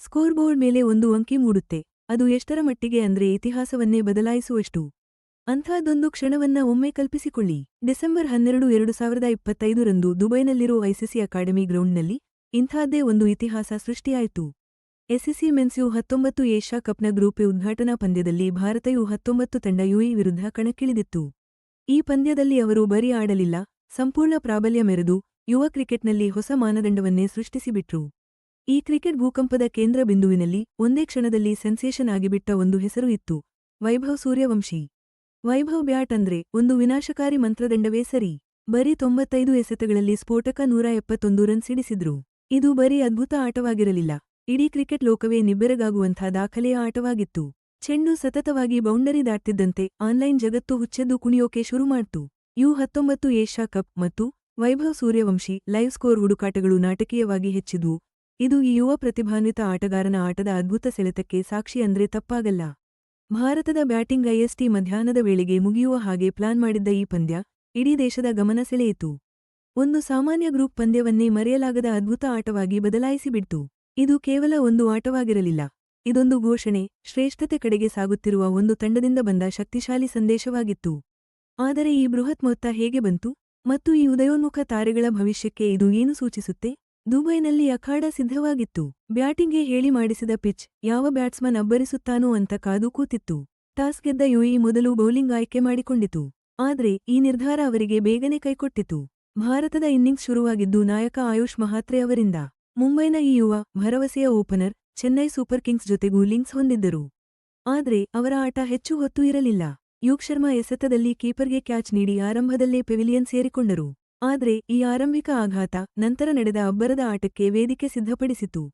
ಸ್ಕೋರ್ಬೋರ್ಡ್ ಮೇಲೆ ಒಂದು ಅಂಕಿ ಮೂಡುತ್ತೆ. ಅದು ಎಷ್ಟರ ಮಟ್ಟಿಗೆ ಅಂದ್ರೆ ಇತಿಹಾಸವನ್ನೇ ಬದಲಾಯಿಸುವಷ್ಟು. ಅಂಥದ್ದೊಂದು ಕ್ಷಣವನ್ನ ಒಮ್ಮೆ ಕಲ್ಪಿಸಿಕೊಳ್ಳಿ. ಡಿಸೆಂಬರ್ ಹನ್ನೆರಡು, ಎರಡು ಸಾವಿರದ ಇಪ್ಪತ್ತೈದರಂದು ದುಬೈನಲ್ಲಿರೋ ಐಸಿಸಿ ಅಕಾಡೆಮಿ ಗ್ರೌಂಡ್ನಲ್ಲಿ ಇಂಥದ್ದೇ ಒಂದು ಇತಿಹಾಸ ಸೃಷ್ಟಿಯಾಯಿತು. ಎಸ್ಸಿಸಿ ಮೆನ್ಸ್ ಯು ಹತ್ತೊಂಬತ್ತು ಏಷ್ಯಾ ಕಪ್ನ ಗ್ರೂಪ್ ಉದ್ಘಾಟನಾ ಪಂದ್ಯದಲ್ಲಿ ಭಾರತಯು ಹತ್ತೊಂಬತ್ತು ತಂಡ ಯುಇ ವಿರುದ್ಧ ಕಣಕ್ಕಿಳಿದಿತ್ತು. ಈ ಪಂದ್ಯದಲ್ಲಿ ಅವರು ಬರೀ ಆಡಲಿಲ್ಲ ಸಂಪೂರ್ಣ ಪ್ರಾಬಲ್ಯ ಮೆರೆದು ಯುವ ಕ್ರಿಕೆಟ್ನಲ್ಲಿ ಹೊಸ ಮಾನದಂಡವನ್ನೇ ಸೃಷ್ಟಿಸಿಬಿಟ್ರು. ಈ ಕ್ರಿಕೆಟ್ ಭೂಕಂಪದ ಕೇಂದ್ರ ಬಿಂದುವಿನಲ್ಲಿ ಒಂದೇ ಕ್ಷಣದಲ್ಲಿ ಸೆನ್ಸೇಷನ್ ಆಗಿಬಿಟ್ಟ ಒಂದು ಹೆಸರು ಇತ್ತು. ವೈಭವ್ ಸೂರ್ಯವಂಶಿ. ವೈಭವ್ ಬ್ಯಾಟ್ ಅಂದ್ರೆ ಒಂದು ವಿನಾಶಕಾರಿ ಮಂತ್ರದಂಡವೇ ಸರಿ. ಬರೀ ತೊಂಬತ್ತೈದು ಎಸೆತಗಳಲ್ಲಿ ಸ್ಫೋಟಕ ನೂರ ಎಪ್ಪತ್ತೊಂದು ರನ್ ಸಿಡಿಸಿದ್ರು. ಇದು ಬರೀ ಅದ್ಭುತ ಆಟವಾಗಿರಲಿಲ್ಲ. ಇಡೀ ಕ್ರಿಕೆಟ್ ಲೋಕವೇ ನಿಬ್ಬೆರಗಾಗುವಂಥ ದಾಖಲೆಯ ಆಟವಾಗಿತ್ತು. ಚೆಂಡು ಸತತವಾಗಿ ಬೌಂಡರಿ ದಾಟ್ತಿದ್ದಂತೆ ಆನ್ಲೈನ್ ಜಗತ್ತು ಹುಚ್ಚೆದ್ದು ಕುಣಿಯೋಕೆ ಶುರು ಮಾಡ್ತು. ಯು ಹತ್ತೊಂಬತ್ತು ಏಷ್ಯಾ ಕಪ್ ಮತ್ತು ವೈಭವ್ ಸೂರ್ಯವಂಶಿ ಲೈವ್ ಸ್ಕೋರ್ ಹುಡುಕಾಟಗಳು ನಾಟಕೀಯವಾಗಿ ಹೆಚ್ಚಿದ್ವು. ಇದು ಈ ಯುವ ಪ್ರತಿಭಾನ್ವಿತ ಆಟಗಾರನ ಆಟದ ಅದ್ಭುತ ಸೆಳೆತಕ್ಕೆ ಸಾಕ್ಷಿ ಅಂದ್ರೆ ತಪ್ಪಾಗಲ್ಲ. ಭಾರತದ ಬ್ಯಾಟಿಂಗ್ ಐಎಸ್ಟಿ ಮಧ್ಯಾಹ್ನದ ವೇಳೆಗೆ ಮುಗಿಯುವ ಹಾಗೆ ಪ್ಲಾನ್ ಮಾಡಿದ್ದ ಈ ಪಂದ್ಯ ಇಡೀ ದೇಶದ ಗಮನ ಸೆಳೆಯಿತು. ಒಂದು ಸಾಮಾನ್ಯ ಗ್ರೂಪ್ ಪಂದ್ಯವನ್ನೇ ಮರೆಯಲಾಗದ ಅದ್ಭುತ ಆಟವಾಗಿ ಬದಲಾಯಿಸಿಬಿಡ್ತು ಇದು ಕೇವಲ ಒಂದು ಆಟವಾಗಿರಲಿಲ್ಲ. ಇದೊಂದು ಘೋಷಣೆ, ಶ್ರೇಷ್ಠತೆ ಕಡೆಗೆ ಸಾಗುತ್ತಿರುವ ಒಂದು ತಂಡದಿಂದ ಬಂದ ಶಕ್ತಿಶಾಲಿ ಸಂದೇಶವಾಗಿತ್ತು. ಆದರೆ ಈ ಬೃಹತ್ ಮೊತ್ತ ಹೇಗೆ ಬಂತು ಮತ್ತು ಈ ಉದಯೋನ್ಮುಖ ತಾರೆಗಳ ಭವಿಷ್ಯಕ್ಕೆ ಇದು ಏನು ಸೂಚಿಸುತ್ತೆ? ದುಬೈನಲ್ಲಿ ಅಖಾಡ ಸಿದ್ಧವಾಗಿತ್ತು. ಬ್ಯಾಟಿಂಗ್ಗೆ ಹೇಳಿ ಮಾಡಿಸಿದ ಪಿಚ್ ಯಾವ ಬ್ಯಾಟ್ಸ್ಮನ್ ಅಬ್ಬರಿಸುತ್ತಾನೋ ಅಂತ ಕಾದು ಕೂತಿತ್ತು. ಟಾಸ್ ಗೆದ್ದ ಯುಇ ಮೊದಲು ಬೌಲಿಂಗ್ ಆಯ್ಕೆ ಮಾಡಿಕೊಂಡಿತು. ಆದರೆ ಈ ನಿರ್ಧಾರ ಅವರಿಗೆ ಬೇಗನೆ ಕೈಕೊಟ್ಟಿತು. ಭಾರತದ ಇನ್ನಿಂಗ್ಸ್ ಶುರುವಾಗಿದ್ದು ನಾಯಕ ಆಯುಷ್ ಮಹಾತ್ರೆ ಅವರಿಂದ. ಮುಂಬೈನ ಈ ಯುವ ಭರವಸೆಯ ಓಪನರ್ ಚೆನ್ನೈ ಸೂಪರ್ ಕಿಂಗ್ಸ್ ಜೊತೆಗೂ ಲಿಂಕ್ಸ್ ಹೊಂದಿದ್ದರು. ಆದರೆ ಅವರ ಆಟ ಹೆಚ್ಚು ಹೊತ್ತು ಇರಲಿಲ್ಲ. ಯುಗ್ ಶರ್ಮಾ ಎಸೆತದಲ್ಲಿ ಕೀಪರ್ಗೆ ಕ್ಯಾಚ್ ನೀಡಿ ಆರಂಭದಲ್ಲೇ ಪೆವಿಲಿಯನ್ ಸೇರಿಕೊಂಡರು. ಆದ್ರೆ ಈ ಆರಂಭಿಕ ಆಘಾತ ನಂತರ ನಡೆದ ಅಬ್ಬರದ ಆಟಕ್ಕೆ ವೇದಿಕೆ ಸಿದ್ಧಪಡಿಸಿತು.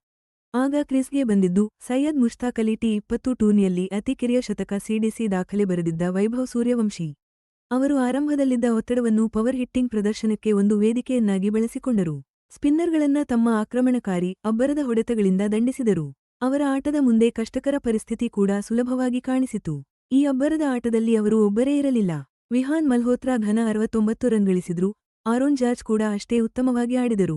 ಆಗ ಕ್ರಿಸ್ಗೆ ಬಂದಿದ್ದು ಸೈಯದ್ ಮುಷ್ತಾಕ್ ಅಲಿ ಟಿ ಇಪ್ಪತ್ತು ಟೂರ್ನಿಯಲ್ಲಿ ಅತಿ ಶತಕ ಸಿಡಿಸಿ ದಾಖಲೆ ಬರೆದಿದ್ದ ವೈಭವ್ ಸೂರ್ಯವಂಶಿ. ಅವರು ಆರಂಭದಲ್ಲಿದ್ದ ಒತ್ತಡವನ್ನು ಪವರ್ ಹಿಟ್ಟಿಂಗ್ ಪ್ರದರ್ಶನಕ್ಕೆ ಒಂದು ವೇದಿಕೆಯನ್ನಾಗಿ ಬಳಸಿಕೊಂಡರು. ಸ್ಪಿನ್ನರ್ಗಳನ್ನ ತಮ್ಮ ಆಕ್ರಮಣಕಾರಿ ಅಬ್ಬರದ ಹೊಡೆತಗಳಿಂದ ದಂಡಿಸಿದರು. ಅವರ ಆಟದ ಮುಂದೆ ಕಷ್ಟಕರ ಪರಿಸ್ಥಿತಿ ಕೂಡ ಸುಲಭವಾಗಿ ಕಾಣಿಸಿತು. ಈ ಅಬ್ಬರದ ಆಟದಲ್ಲಿ ಅವರು ಒಬ್ಬರೇ ಇರಲಿಲ್ಲ. ವಿಹಾನ್ ಮಲ್ಹೋತ್ರಾ ಘನ ಅರವತ್ತೊಂಬತ್ತು ರನ್ ಗಳಿಸಿದ್ರು. ಆರೋನ್ ಜಾರ್ಜ್ ಕೂಡ ಅಷ್ಟೇ ಉತ್ತಮವಾಗಿ ಆಡಿದರು.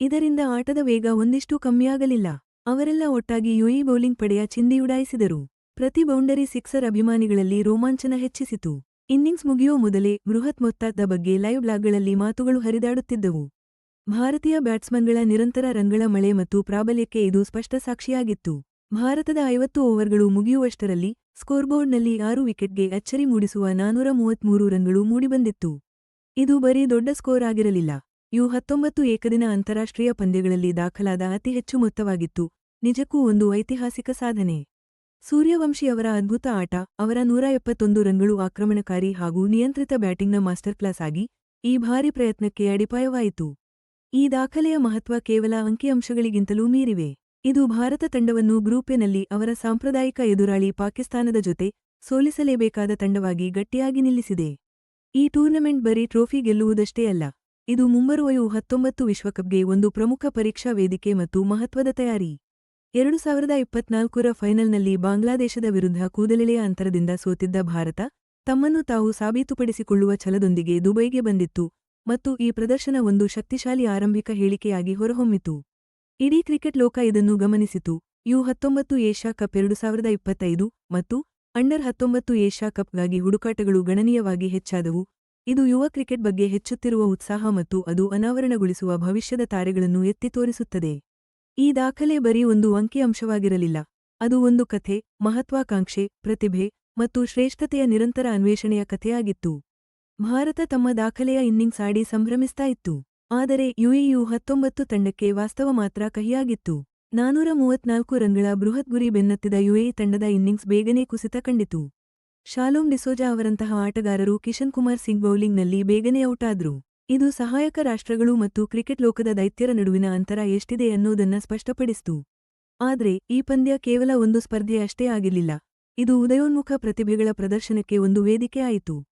ಇದರಿಂದ ಆಟದ ವೇಗ ಒಂದಿಷ್ಟು ಕಮ್ಮಿಯಾಗಲಿಲ್ಲ. ಅವರೆಲ್ಲ ಒಟ್ಟಾಗಿ ಯುಇ ಬೌಲಿಂಗ್ ಪಡೆಯ ಚಿಂದಿಯುಡಾಯಿಸಿದರು ಪ್ರತಿ ಬೌಂಡರಿ ಸಿಕ್ಸರ್ ಅಭಿಮಾನಿಗಳಲ್ಲಿ ರೋಮಾಂಚನ ಹೆಚ್ಚಿಸಿತು. ಇನ್ನಿಂಗ್ಸ್ ಮುಗಿಯೋ ಮೊದಲೇ ಬೃಹತ್ ಮೊತ್ತದ ಬಗ್ಗೆ ಲೈವ್ ಬ್ಲಾಗ್ಗಳಲ್ಲಿ ಮಾತುಗಳು ಹರಿದಾಡುತ್ತಿದ್ದವು. ಭಾರತೀಯ ಬ್ಯಾಟ್ಸ್ಮನ್ಗಳ ನಿರಂತರ ರಂಗಳ ಮಳೆ ಮತ್ತು ಪ್ರಾಬಲ್ಯಕ್ಕೆ ಇದು ಸ್ಪಷ್ಟ ಸಾಕ್ಷಿಯಾಗಿತ್ತು. ಭಾರತದ ಐವತ್ತು ಓವರ್ಗಳು ಮುಗಿಯುವಷ್ಟರಲ್ಲಿ ಸ್ಕೋರ್ಬೋರ್ಡ್ನಲ್ಲಿ ಆರು ವಿಕೆಟ್ಗೆ ಅಚ್ಚರಿ ಮೂಡಿಸುವ ನಾನೂರ ಮೂವತ್ಮೂರು ರನ್ಗಳು ಮೂಡಿಬಂದಿತ್ತು. ಇದು ಬರೀ ದೊಡ್ಡ ಸ್ಕೋರ್ ಆಗಿರಲಿಲ್ಲ. ಇವು ಹತ್ತೊಂಬತ್ತು ಏಕದಿನ ಅಂತಾರಾಷ್ಟ್ರೀಯ ಪಂದ್ಯಗಳಲ್ಲಿ ದಾಖಲಾದ ಅತಿ ಹೆಚ್ಚು ಮೊತ್ತವಾಗಿತ್ತು. ನಿಜಕ್ಕೂ ಒಂದು ಐತಿಹಾಸಿಕ ಸಾಧನೆ. ಸೂರ್ಯವಂಶಿ ಅವರ ಅದ್ಭುತ ಆಟ, ಅವರ ನೂರ ಎಪ್ಪತ್ತೊಂದು ರನ್ಗಳು ಆಕ್ರಮಣಕಾರಿ ಹಾಗೂ ನಿಯಂತ್ರಿತ ಬ್ಯಾಟಿಂಗ್ನ ಮಾಸ್ಟರ್ ಕ್ಲಾಸ್ ಆಗಿ ಈ ಭಾರಿ ಪ್ರಯತ್ನಕ್ಕೆ ಅಡಿಪಾಯವಾಯಿತು. ಈ ದಾಖಲೆಯ ಮಹತ್ವ ಕೇವಲ ಅಂಕಿಅಂಶಗಳಿಗಿಂತಲೂ ಮೀರಿವೆ. ಇದು ಭಾರತ ತಂಡವನ್ನು ಗ್ರೂಪೆನಲ್ಲಿ ಅವರ ಸಾಂಪ್ರದಾಯಿಕ ಎದುರಾಳಿ ಪಾಕಿಸ್ತಾನದ ಜೊತೆ ಸೋಲಿಸಲೇಬೇಕಾದ ತಂಡವಾಗಿ ಗಟ್ಟಿಯಾಗಿ ನಿಲ್ಲಿಸಿದೆ. ಈ ಟೂರ್ನಮೆಂಟ್ ಬರೀ ಟ್ರೋಫಿ ಗೆಲ್ಲುವುದಷ್ಟೇ ಅಲ್ಲ, ಇದು ಮುಂಬರುವ ಯು ಹತ್ತೊಂಬತ್ತು ವಿಶ್ವಕಪ್ಗೆ ಒಂದು ಪ್ರಮುಖ ಪರೀಕ್ಷಾ ವೇದಿಕೆ ಮತ್ತು ಮಹತ್ವದ ತಯಾರಿ. ಎರಡು ಸಾವಿರದ ಇಪ್ಪತ್ನಾಲ್ಕರ ಫೈನಲ್ನಲ್ಲಿ ಬಾಂಗ್ಲಾದೇಶದ ವಿರುದ್ಧ ಕೂದಲೆಳೆಯ ಅಂತರದಿಂದ ಸೋತಿದ್ದ ಭಾರತ, ತಮ್ಮನ್ನು ತಾವು ಸಾಬೀತುಪಡಿಸಿಕೊಳ್ಳುವ ಛಲದೊಂದಿಗೆ ದುಬೈಗೆ ಬಂದಿತ್ತು ಮತ್ತು ಈ ಪ್ರದರ್ಶನ ಒಂದು ಶಕ್ತಿಶಾಲಿ ಆರಂಭಿಕ ಹೇಳಿಕೆಯಾಗಿ ಹೊರಹೊಮ್ಮಿತು. ಇಡೀ ಕ್ರಿಕೆಟ್ ಲೋಕ ಇದನ್ನು ಗಮನಿಸಿತು. ಯು ಹತ್ತೊಂಬತ್ತು ಏಷ್ಯಾ ಕಪ್ ಎರಡು ಸಾವಿರದ ಇಪ್ಪತ್ತೈದು ಮತ್ತು ಅಂಡರ್ ಹತ್ತೊಂಬತ್ತು ಏಷ್ಯಾ ಕಪ್ಗಾಗಿ ಹುಡುಕಾಟಗಳು ಗಣನೀಯವಾಗಿ ಹೆಚ್ಚಾದವು. ಇದು ಯುವ ಕ್ರಿಕೆಟ್ ಬಗ್ಗೆ ಹೆಚ್ಚುತ್ತಿರುವ ಉತ್ಸಾಹ ಮತ್ತು ಅದು ಅನಾವರಣಗೊಳಿಸುವ ಭವಿಷ್ಯದ ತಾರೆಗಳನ್ನು ಎತ್ತಿ ತೋರಿಸುತ್ತದೆ. ಈ ದಾಖಲೆ ಬರೀ ಒಂದು ಅಂಕಿಅಂಶವಾಗಿರಲಿಲ್ಲ ಅದು ಒಂದು ಕಥೆ, ಮಹತ್ವಾಕಾಂಕ್ಷೆ, ಪ್ರತಿಭೆ ಮತ್ತು ಶ್ರೇಷ್ಠತೆಯ ನಿರಂತರ ಅನ್ವೇಷಣೆಯ ಕಥೆಯಾಗಿತ್ತು. ಭಾರತ ತಮ್ಮ ದಾಖಲೆಯ ಇನ್ನಿಂಗ್ಸ್ ಆಡಿ ಸಂಭ್ರಮಿಸ್ತಾ ಇತ್ತು. ಆದರೆ ಯುಎಯು ಹತ್ತೊಂಬತ್ತು ತಂಡಕ್ಕೆ ವಾಸ್ತವ ಮಾತ್ರ ಕಹಿಯಾಗಿತ್ತು. ನಾನೂರ ಮೂವತ್ನಾಲ್ಕು ರನ್ಗಳ ಬೃಹತ್ ಗುರಿ ಬೆನ್ನತ್ತಿದ ಯುಎಇ ತಂಡದ ಇನ್ನಿಂಗ್ಸ್ ಬೇಗನೆ ಕುಸಿತ ಕಂಡಿತು. ಶಾಲೋಮ್ ಡಿಸೋಜಾ ಅವರಂತಹ ಆಟಗಾರರು ಕಿಶನ್ ಕುಮಾರ್ ಸಿಂಗ್ ಬೌಲಿಂಗ್ನಲ್ಲಿ ಬೇಗನೆ ಔಟಾದ್ರು. ಇದು ಸಹಾಯಕ ರಾಷ್ಟ್ರಗಳು ಮತ್ತು ಕ್ರಿಕೆಟ್ ಲೋಕದ ದೈತ್ಯರ ನಡುವಿನ ಅಂತರ ಎಷ್ಟಿದೆ ಅನ್ನೋದನ್ನ ಸ್ಪಷ್ಟಪಡಿಸಿತು. ಆದ್ರೆ, ಈ ಪಂದ್ಯ ಕೇವಲ ಒಂದು ಸ್ಪರ್ಧೆ ಅಷ್ಟೇ ಆಗಿರಲಿಲ್ಲ. ಇದು ಉದಯೋನ್ಮುಖ ಪ್ರತಿಭೆಗಳ ಪ್ರದರ್ಶನಕ್ಕೆ ಒಂದು ವೇದಿಕೆ ಆಯಿತು.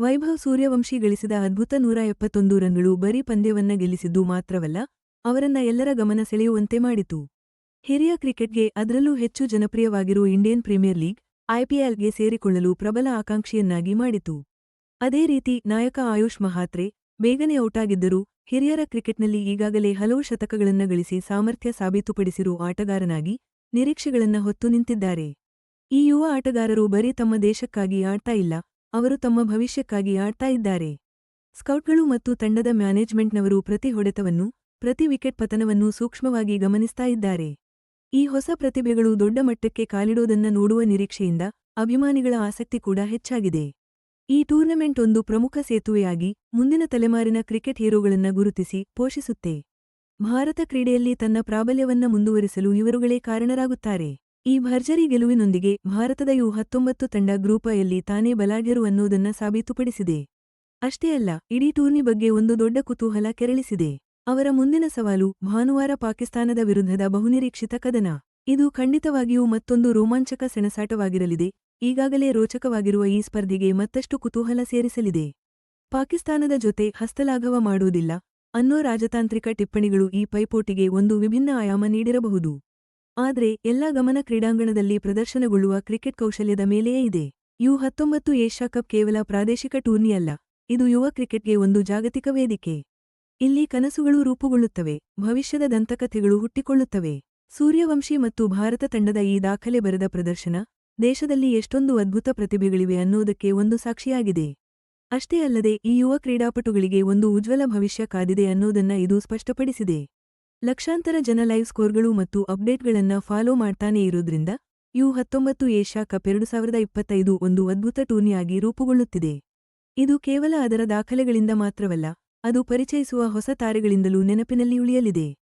ವೈಭವ್ ಸೂರ್ಯವಂಶಿ ಗಳಿಸಿದ ಅದ್ಭುತ ನೂರ ಎಪ್ಪತ್ತೊಂದು ರನ್ಗಳು ಬರೀ ಪಂದ್ಯವನ್ನ ಗೆಲ್ಲಿಸಿದ್ದು ಮಾತ್ರವಲ್ಲ, ಅವರನ್ನ ಎಲ್ಲರ ಗಮನ ಸೆಳೆಯುವಂತೆ ಮಾಡಿತು. ಹಿರಿಯ ಕ್ರಿಕೆಟ್ಗೆ ಅದರಲ್ಲೂ ಹೆಚ್ಚು ಜನಪ್ರಿಯವಾಗಿರುವ ಇಂಡಿಯನ್ ಪ್ರೀಮಿಯರ್ ಲೀಗ್ ಐಪಿಎಲ್ಗೆ ಸೇರಿಕೊಳ್ಳಲು ಪ್ರಬಲ ಆಕಾಂಕ್ಷಿಯನ್ನಾಗಿ ಮಾಡಿತು. ಅದೇ ರೀತಿ, ನಾಯಕ ಆಯುಷ್ ಮಹಾತ್ರೆ, ಬೇಗನೆ ಔಟಾಗಿದ್ದರೂ, ಹಿರಿಯರ ಕ್ರಿಕೆಟ್ನಲ್ಲಿ ಈಗಾಗಲೇ ಹಲವು ಶತಕಗಳನ್ನು ಗಳಿಸಿ ಸಾಮರ್ಥ್ಯ ಸಾಬೀತುಪಡಿಸಿರುವ ಆಟಗಾರನಾಗಿ ನಿರೀಕ್ಷೆಗಳನ್ನ ಹೊತ್ತು ನಿಂತಿದ್ದಾರೆ. ಈ ಯುವ ಆಟಗಾರರು ಬರೀ ತಮ್ಮ ದೇಶಕ್ಕಾಗಿ ಆಡ್ತಾ ಇಲ್ಲ, ಅವರು ತಮ್ಮ ಭವಿಷ್ಯಕ್ಕಾಗಿ ಆಡ್ತಾ ಇದ್ದಾರೆ. ಸ್ಕೌಟ್ಗಳು ಮತ್ತು ತಂಡದ ಮ್ಯಾನೇಜ್ಮೆಂಟ್ನವರು ಪ್ರತಿ ಹೊಡೆತವನ್ನು, ಪ್ರತಿ ವಿಕೆಟ್ ಪತನವನ್ನು ಸೂಕ್ಷ್ಮವಾಗಿ ಗಮನಿಸ್ತಾ ಇದ್ದಾರೆ. ಈ ಹೊಸ ಪ್ರತಿಭೆಗಳು ದೊಡ್ಡ ಮಟ್ಟಕ್ಕೆ ಕಾಲಿಡೋದನ್ನ ನೋಡುವ ನಿರೀಕ್ಷೆಯಿಂದ ಅಭಿಮಾನಿಗಳ ಆಸಕ್ತಿ ಕೂಡ ಹೆಚ್ಚಾಗಿದೆ. ಈ ಟೂರ್ನಮೆಂಟ್ ಒಂದು ಪ್ರಮುಖ ಸೇತುವೆಯಾಗಿ ಮುಂದಿನ ತಲೆಮಾರಿನ ಕ್ರಿಕೆಟ್ ಹೀರೋಗಳನ್ನ ಗುರುತಿಸಿ ಪೋಷಿಸುತ್ತೆ. ಭಾರತ ಕ್ರೀಡೆಯಲ್ಲಿ ತನ್ನ ಪ್ರಾಬಲ್ಯವನ್ನ ಮುಂದುವರಿಸಲು ಇವರುಗಳೇ ಕಾರಣರಾಗುತ್ತಾರೆ. ಈ ಭರ್ಜರಿ ಗೆಲುವಿನೊಂದಿಗೆ ಭಾರತದ ಯು ಹತ್ತೊಂಬತ್ತು ತಂಡ ಗ್ರೂಪಯಲ್ಲಿ ತಾನೇ ಬಲಾಢ್ಯರು ಅನ್ನೋದನ್ನ ಸಾಬೀತುಪಡಿಸಿದೆ. ಅಷ್ಟೇ ಅಲ್ಲ, ಇಡೀ ಟೂರ್ನಿ ಬಗ್ಗೆ ಒಂದು ದೊಡ್ಡ ಕುತೂಹಲ ಕೆರಳಿಸಿದೆ. ಅವರ ಮುಂದಿನ ಸವಾಲು ಭಾನುವಾರ ಪಾಕಿಸ್ತಾನದ ವಿರುದ್ಧದ ಬಹುನಿರೀಕ್ಷಿತ ಕದನ. ಇದು ಖಂಡಿತವಾಗಿಯೂ ಮತ್ತೊಂದು ರೋಮಾಂಚಕ ಸೆಣಸಾಟವಾಗಿರಲಿದೆ. ಈಗಾಗಲೇ ರೋಚಕವಾಗಿರುವ ಈ ಸ್ಪರ್ಧೆಗೆ ಮತ್ತಷ್ಟು ಕುತೂಹಲ ಸೇರಿಸಲಿದೆ. ಪಾಕಿಸ್ತಾನದ ಜೊತೆ ಹಸ್ತಲಾಘವ ಮಾಡುವುದಿಲ್ಲ. ಅನ್ನೋ ರಾಜತಾಂತ್ರಿಕ ಟಿಪ್ಪಣಿಗಳು ಈ ಪೈಪೋಟಿಗೆ ಒಂದು ವಿಭಿನ್ನ ಆಯಾಮ ನೀಡಿರಬಹುದು. ಆದರೆ, ಎಲ್ಲ ಗಮನ ಕ್ರೀಡಾಂಗಣದಲ್ಲಿ ಪ್ರದರ್ಶನಗೊಳ್ಳುವ ಕ್ರಿಕೆಟ್ ಕೌಶಲ್ಯದ ಮೇಲೆಯೇ ಇದೆ. ಯು ಹತ್ತೊಂಬತ್ತು ಏಷ್ಯಾ ಕಪ್ ಕೇವಲ ಪ್ರಾದೇಶಿಕ ಟೂರ್ನಿಯಲ್ಲ. ಇದು ಯುವ ಕ್ರಿಕೆಟ್ಗೆ ಒಂದು ಜಾಗತಿಕ ವೇದಿಕೆ. ಇಲ್ಲಿ ಕನಸುಗಳು ರೂಪುಗೊಳ್ಳುತ್ತವೆ, ಭವಿಷ್ಯದ ದಂತಕಥೆಗಳು ಹುಟ್ಟಿಕೊಳ್ಳುತ್ತವೆ. ಸೂರ್ಯವಂಶಿ ಮತ್ತು ಭಾರತ ತಂಡದ ಈ ದಾಖಲೆ ಬರೆದ ಪ್ರದರ್ಶನ, ದೇಶದಲ್ಲಿ ಎಷ್ಟೊಂದು ಅದ್ಭುತ ಪ್ರತಿಭೆಗಳಿವೆ ಅನ್ನೋದಕ್ಕೆ ಒಂದು ಸಾಕ್ಷಿಯಾಗಿದೆ. ಅಷ್ಟೇ ಅಲ್ಲದೆ, ಈ ಯುವ ಕ್ರೀಡಾಪಟುಗಳಿಗೆ ಒಂದು ಉಜ್ವಲ ಭವಿಷ್ಯ ಕಾದಿದೆ ಅನ್ನೋದನ್ನ ಇದು ಸ್ಪಷ್ಟಪಡಿಸಿದೆ. ಲಕ್ಷಾಂತರ ಜನ ಲೈವ್ ಸ್ಕೋರ್ಗಳು ಮತ್ತು ಅಪ್ಡೇಟ್ಗಳನ್ನ ಫಾಲೋ ಮಾಡ್ತಾನೇ ಇರೋದ್ರಿಂದ, ಯು ಹತ್ತೊಂಬತ್ತು ಏಷ್ಯಾ ಕಪ್ ಎರಡು ಸಾವಿರದ ಇಪ್ಪತ್ತೈದು ಒಂದು ಅದ್ಭುತ ಟೂರ್ನಿಯಾಗಿ ರೂಪುಗೊಳ್ಳುತ್ತಿದೆ. ಇದು ಕೇವಲ ಅದರ ದಾಖಲೆಗಳಿಂದ ಮಾತ್ರವಲ್ಲ ಅದು ಪರಿಚಯಿಸುವ ಹೊಸ ತಾರೆಗಳಿಂದಲೂ ನೆನಪಿನಲ್ಲಿ ಉಳಿಯಲಿದೆ.